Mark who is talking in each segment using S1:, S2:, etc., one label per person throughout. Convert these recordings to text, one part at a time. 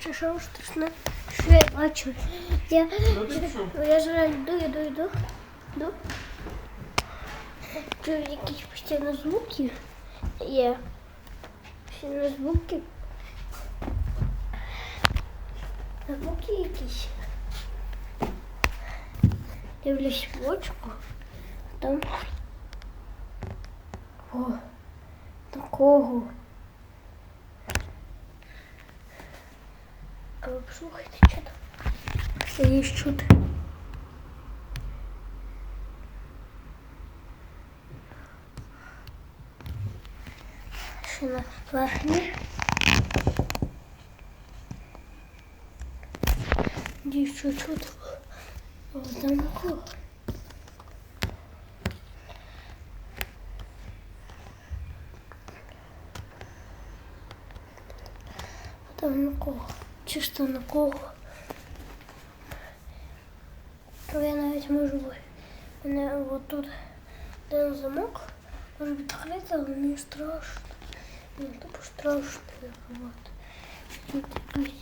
S1: Ще що страшне, що я бачу. Я, я зараз йду, йду, йду, йду. Чую якісь постійно звуки. Є. Постійно звуки. Звуки якісь. Дивлюсь в очку. Там. О, такого. Слухайте, что там? Что есть что-то. Ще на верхній. Дівчу чудо. О, замку Там на кого? Чи що на кого? То я навіть можу ви- мене отут один замок може відкрити, але мені страшно. Мені тупо страшно от. Тут якийсь.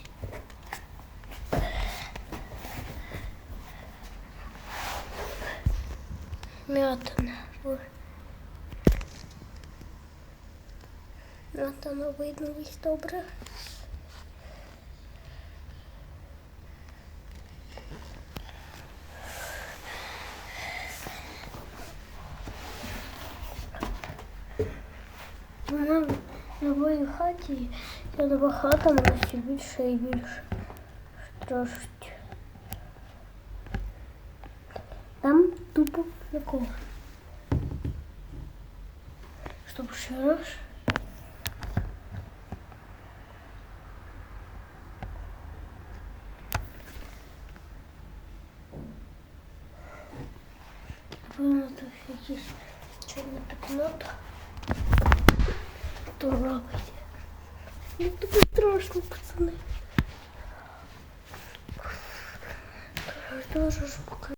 S1: М'ятина. Ой. М'ятина видно весь добре. Вона в новій хаті, ця нова хата мене все більше і більше страшить. Там тупо нікого. Стоп, ще раз. Напевно, тут якісь чорна пікнота. Хто робить? Ну тобі страшно, пацани. Дуже поки.